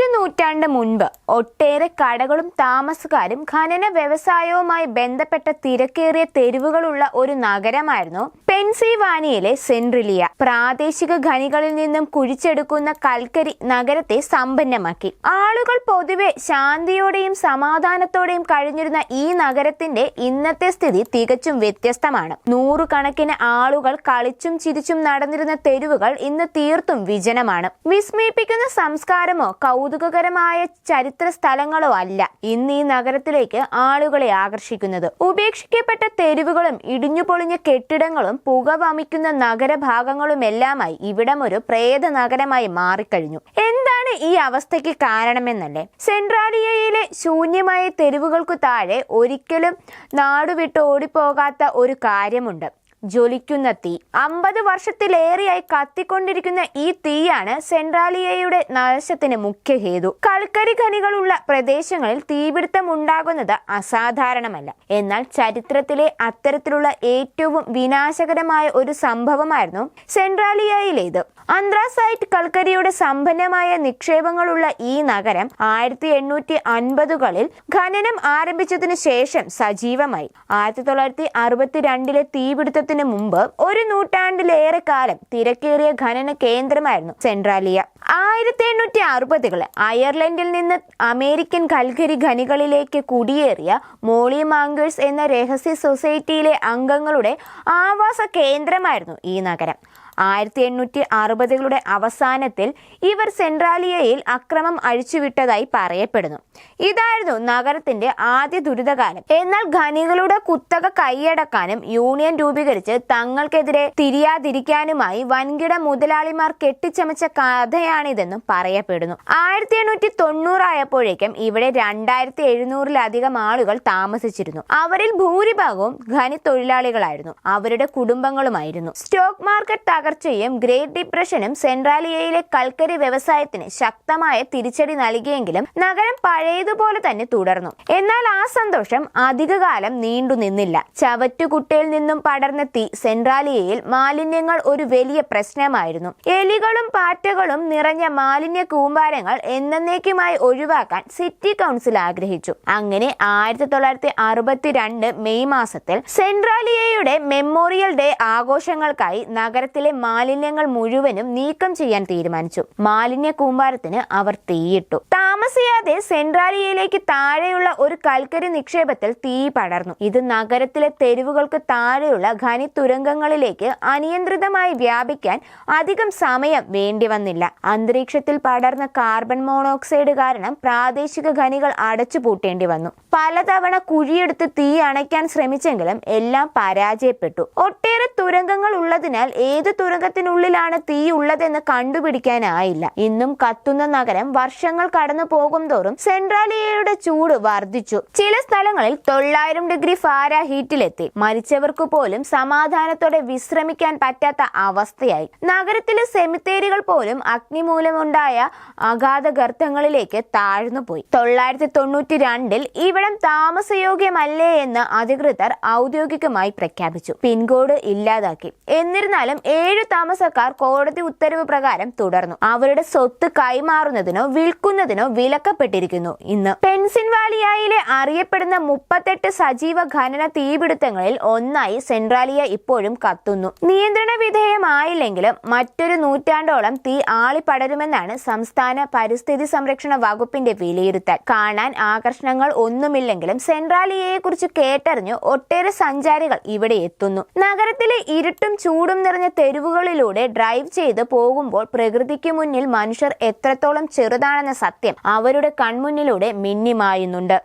ഒരു നൂറ്റാണ്ട് മുൻപ് ഒട്ടേറെ കടകളും താമസക്കാരും ഖനന വ്യവസായവുമായി ബന്ധപ്പെട്ട തിരക്കേറിയ തെരുവുകളുള്ള ഒരു നഗരമായിരുന്നു പെൻസിൽവാനിയയിലെ സെൻട്രിലിയ പ്രാദേശിക ഖനികളിൽ നിന്നും കുഴിച്ചെടുക്കുന്ന കൽക്കരി നഗരത്തെ സമ്പന്നമാക്കി. ആളുകൾ പൊതുവെ ശാന്തിയോടെയും സമാധാനത്തോടെയും കഴിഞ്ഞിരുന്ന ഈ നഗരത്തിന്റെ ഇന്നത്തെ സ്ഥിതി തികച്ചും വ്യത്യസ്തമാണ്. നൂറുകണക്കിന് ആളുകൾ കളിച്ചും ചിരിച്ചും നടന്നിരുന്ന തെരുവുകൾ ഇന്ന് തീർത്തും വിജനമാണ്. വിസ്മയിപ്പിക്കുന്ന സംസ്കാരമോ കൗതുകകരമായ ചരിത്ര സ്ഥലങ്ങളോ അല്ല ഇന്ന് ഈ നഗരത്തിലേക്ക് ആളുകളെ ആകർഷിക്കുന്നത്. ഉപേക്ഷിക്കപ്പെട്ട തെരുവുകളും ഇടിഞ്ഞുപൊളിഞ്ഞ കെട്ടിടങ്ങളും പുക വമിക്കുന്ന നഗരഭാഗങ്ങളുമെല്ലാമായി ഇവിടം ഒരു പ്രേത നഗരമായി മാറിക്കഴിഞ്ഞു. എന്താണ് ഈ അവസ്ഥയ്ക്ക് കാരണമെന്നല്ലേ? സെൻട്രാലിയയിലെ ശൂന്യമായ തെരുവുകൾക്കു താഴെ ഒരിക്കലും നാടുവിട്ട് ഓടിപ്പോകാത്ത ഒരു കാര്യമുണ്ട്. ജ്വലിക്കുന്ന തീ അമ്പത് വർഷത്തിലേറെയായി കത്തിക്കൊണ്ടിരിക്കുന്ന ഈ തീയാണ് സെൻട്രാലിയയുടെ നാശത്തിന് മുഖ്യ ഹേതു. കൽക്കരി ഖനികളുള്ള പ്രദേശങ്ങളിൽ തീപിടുത്തം ഉണ്ടാകുന്നത് അസാധാരണമല്ല. എന്നാൽ ചരിത്രത്തിലെ അത്തരത്തിലുള്ള ഏറ്റവും വിനാശകരമായ ഒരു സംഭവമായിരുന്നു സെൻട്രാലിയയിലേത്. അന്ത്രാസൈറ്റ് കൽക്കരിയുടെ സമ്പന്നമായ നിക്ഷേപങ്ങളുള്ള ഈ നഗരം ആയിരത്തി എണ്ണൂറ്റി അൻപതുകളിൽ ഖനനം ആരംഭിച്ചതിനു ശേഷം സജീവമായി. ആയിരത്തി തൊള്ളായിരത്തി അറുപത്തിരണ്ടിലെ തീപിടുത്തത്തിന് മുമ്പ് ഒരു നൂറ്റാണ്ടിലേറെ കാലം തിരക്കേറിയ ഖനന കേന്ദ്രമായിരുന്നു സെൻട്രാലിയ. ആയിരത്തി എണ്ണൂറ്റി അറുപതുകളിൽ അയർലൻഡിൽ നിന്ന് അമേരിക്കൻ കൽക്കരി ഖനികളിലേക്ക് കുടിയേറിയ മോളി മാങ്കേഴ്സ് എന്ന രഹസ്യ സൊസൈറ്റിയിലെ അംഗങ്ങളുടെ ആവാസ കേന്ദ്രമായിരുന്നു ഈ നഗരം. ആയിരത്തി എണ്ണൂറ്റി അറുപതുകളുടെ അവസാനത്തിൽ ഇവർ സെൻട്രാലിയയിൽ അക്രമം അഴിച്ചുവിട്ടതായി പറയപ്പെടുന്നു. ഇതായിരുന്നു നഗരത്തിന്റെ ആദ്യ ദുരിതകാലം. എന്നാൽ ഖനികളുടെ കുത്തക കൈയടക്കാനും യൂണിയൻ രൂപീകരിച്ച് തങ്ങൾക്കെതിരെ തിരിയാതിരിക്കാനുമായി വൻകിട മുതലാളിമാർ കെട്ടിച്ചമച്ച കഥയാണിതെന്നും പറയപ്പെടുന്നു. ആയിരത്തി എണ്ണൂറ്റി തൊണ്ണൂറായപ്പോഴേക്കും ഇവിടെ രണ്ടായിരത്തി എഴുന്നൂറിലധികം ആളുകൾ താമസിച്ചിരുന്നു. അവരിൽ ഭൂരിഭാഗവും ഖനി തൊഴിലാളികളായിരുന്നു അവരുടെ കുടുംബങ്ങളുമായിരുന്നു. സ്റ്റോക്ക് മാർക്കറ്റ് തകർച്ചയും ഗ്രേറ്റ് ഡിപ്രഷനും സെൻട്രാലിയയിലെ കൽക്കരി വ്യവസായത്തിന് ശക്തമായ തിരിച്ചടി നൽകിയെങ്കിലും നഗരം പഴയതുപോലെ തന്നെ തുടർന്നു. എന്നാൽ ആ സന്തോഷം അധികകാലം നീണ്ടു നിന്നില്ല. ചവറ്റുകുട്ടയിൽ നിന്നും പടർന്ന തീ സെൻട്രാലിയയിൽ മാലിന്യങ്ങൾ ഒരു വലിയ പ്രശ്നമായിരുന്നു. എലികളും പാറ്റകളും നിറഞ്ഞ മാലിന്യ കൂമ്പാരങ്ങൾ എന്നേക്കുമായി ഒഴിവാക്കാൻ സിറ്റി കൗൺസിൽ ആഗ്രഹിച്ചു. അങ്ങനെ ആയിരത്തി തൊള്ളായിരത്തി അറുപത്തിരണ്ട് മെയ് മാസത്തിൽ സെൻട്രാലിയയുടെ മെമ്മോറിയൽ ഡേ ആഘോഷങ്ങൾക്കായി നഗരത്തിലെ മാലിന്യങ്ങൾ മുഴുവനും നീക്കം ചെയ്യാൻ തീരുമാനിച്ചു. മാലിന്യ കൂമ്പാരത്തിന് അവർ തീയിട്ടു. താമസിയാതെ സെൻട്രാലിയയിലേക്ക് താഴെയുള്ള ഒരു കൽക്കരി നിക്ഷേപത്തിൽ തീ പടർന്നു. ഇത് നഗരത്തിലെ തെരുവുകൾക്ക് താഴെയുള്ള ഖനി തുരങ്കങ്ങളിലേക്ക് അനിയന്ത്രിതമായി വ്യാപിക്കാൻ അധികം സമയം വേണ്ടി വന്നില്ല. അന്തരീക്ഷത്തിൽ പടർന്ന കാർബൺ മോണോക്സൈഡ് കാരണം പ്രാദേശിക ഖനികൾ അടച്ചുപൂട്ടേണ്ടി വന്നു. പലതവണ കുഴിയെടുത്ത് തീ അണയ്ക്കാൻ ശ്രമിച്ചെങ്കിലും എല്ലാം പരാജയപ്പെട്ടു. ഒട്ടേറെ തുരങ്കങ്ങൾ ഉള്ളതിനാൽ ഏത് തുരങ്കത്തിനുള്ളിലാണ് തീ ഉള്ളതെന്ന് കണ്ടുപിടിക്കാനായില്ല. ഇന്നും കത്തുന്ന നഗരം വർഷങ്ങൾ കടന്നു പോകും തോറും സെൻട്രാലിയയുടെ ചൂട് വർദ്ധിച്ചു. ചില സ്ഥലങ്ങളിൽ തൊള്ളായിരം ഡിഗ്രി ഫാര ഹീറ്റിലെത്തി മരിച്ചവർക്ക് പോലും സമാധാനത്തോടെ വിശ്രമിക്കാൻ പറ്റാത്ത അവസ്ഥയായി. നഗരത്തിലെ സെമിത്തേരികൾ പോലും അഗ്നി മൂലമുണ്ടായ അഗാധ ഗർത്തങ്ങളിലേക്ക് താഴ്ന്നുപോയി. തൊള്ളായിരത്തി തൊണ്ണൂറ്റി രണ്ടിൽ ഇവിടം താമസയോഗ്യമല്ലേ എന്ന് അധികൃതർ ഔദ്യോഗികമായി പ്രഖ്യാപിച്ചു. പിൻകോഡ് ഇല്ലാതാക്കി. എന്നിരുന്നാലും ഏഴു താമസക്കാർ കോടതി ഉത്തരവ് പ്രകാരം തുടർന്നു. അവരുടെ സ്വത്ത് കൈമാറുന്നതിനോ വിൽക്കുന്നതിനോ വിലക്കപ്പെട്ടിരിക്കുന്നു. ഇന്ന് പെൻസിൻവാലിയയിലെ അറിയപ്പെടുന്ന മുപ്പത്തെട്ട് സജീവ ഖനന തീപിടുത്തങ്ങളിൽ ഒന്നായി സെൻട്രാലിയ ഇപ്പോഴും കത്തുന്നു. നിയന്ത്രണ വിധേയമായില്ലെങ്കിലും മറ്റൊരു നൂറ്റാണ്ടോളം തീ ആളിപ്പടരുമെന്നാണ് സംസ്ഥാന പരിസ്ഥിതി സംരക്ഷണ വകുപ്പിന്റെ വിലയിരുത്തൽ. കാണാൻ ആകർഷണങ്ങൾ ഒന്നുമില്ലെങ്കിലും സെൻട്രാലിയയെ കുറിച്ച് കേട്ടറിഞ്ഞ് ഒട്ടേറെ സഞ്ചാരികൾ ഇവിടെ എത്തുന്നു. നഗരത്തിലെ ഇരുട്ടും ചൂടും നിറഞ്ഞ തെരുവുകളിലൂടെ ഡ്രൈവ് ചെയ്ത് പോകുമ്പോൾ പ്രകൃതിക്ക് മുന്നിൽ മനുഷ്യർ എത്രത്തോളം ചെറുതാണെന്ന സത്യം അവരുടെ കൺമുന്നിലൂടെ മിന്നിമായുന്നുണ്ട്.